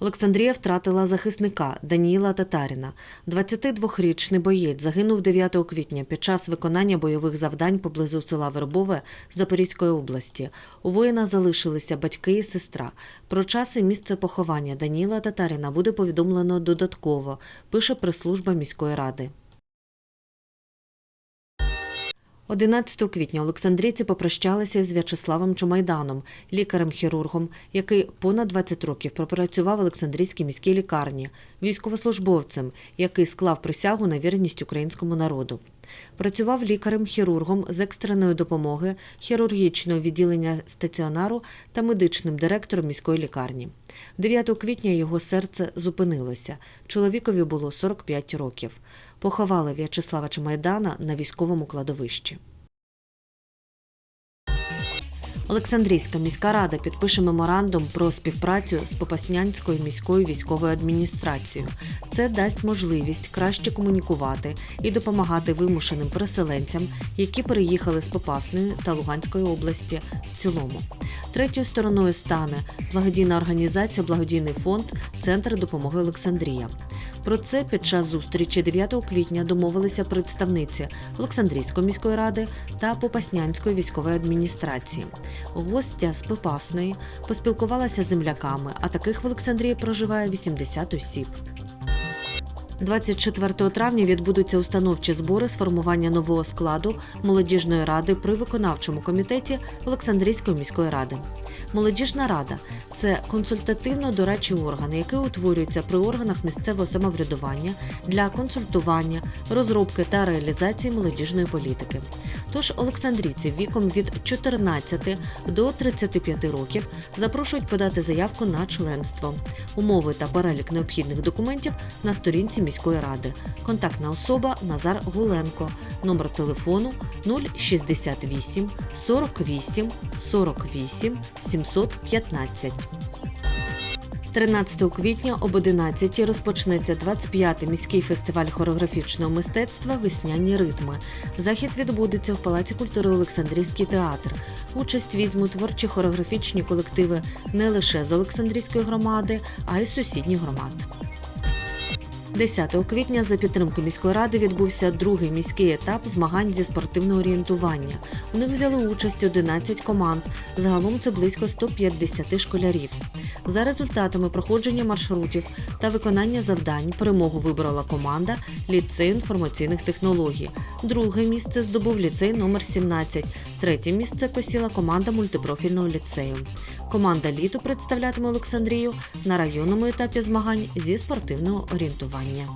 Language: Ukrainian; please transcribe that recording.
Олександрія втратила захисника Даніїла Татаріна. 22-річний боєць загинув 9 квітня під час виконання бойових завдань поблизу села Вербове Запорізької області. У воїна залишилися батьки і сестра. Про час і місце поховання Даніїла Татаріна буде повідомлено додатково, пише прес-служба міської ради. 11 квітня Олександрійці попрощалися з В'ячеславом Чумайданом, лікарем-хірургом, який понад 20 років пропрацював в Олександрійській міській лікарні, військовослужбовцем, який склав присягу на вірність українському народу. Працював лікарем-хірургом з екстреної допомоги, хірургічного відділення стаціонару та медичним директором міської лікарні. 9 квітня його серце зупинилося. Чоловікові було 45 років. Поховали В'ячеслава Чемайдана на військовому кладовищі. Олександрійська міська рада підпише меморандум про співпрацю з Попаснянською міською військовою адміністрацією. Це дасть можливість краще комунікувати і допомагати вимушеним переселенцям, які переїхали з Попасної та Луганської області в цілому. Третьою стороною стане благодійна організація Благодійний фонд Центр допомоги Олександрія. Про це під час зустрічі 9 квітня домовилися представниці Олександрійської міської ради та Попаснянської військової адміністрації. Гостя з Попасної поспілкувалася з земляками, а таких в Олександрії проживає 80 осіб. 24 травня відбудуться установчі збори з формування нового складу молодіжної ради при виконавчому комітеті Олександрійської міської ради. Молодіжна рада це консультативно-дорадчий орган, який утворюється при органах місцевого самоврядування для консультування, розробки та реалізації молодіжної політики. Тож Олександрійці віком від 14 до 35 років запрошують подати заявку на членство. Умови та перелік необхідних документів на сторінці міської ради. Контактна особа Назар Гуленко. Номер телефону 068 48 48 715. 13 квітня об 11 розпочнеться 25-й міський фестиваль хореографічного мистецтва Весняні ритми. Захід відбудеться в Палаці культури Олександрійський театр. Участь візьмуть творчі хореографічні колективи не лише з Олександрійської громади, а й з сусідніх громад. 10 квітня за підтримки міської ради відбувся другий міський етап змагань зі спортивного орієнтування. У них взяли участь 11 команд. Загалом це близько 150 школярів. За результатами проходження маршрутів та виконання завдань перемогу вибрала команда ліцею інформаційних технологій. Друге місце здобув ліцей номер 17. Третє місце посіла команда мультипрофільного ліцею. Команда літу представлятиме Олександрію на районному етапі змагань зі спортивного орієнтування.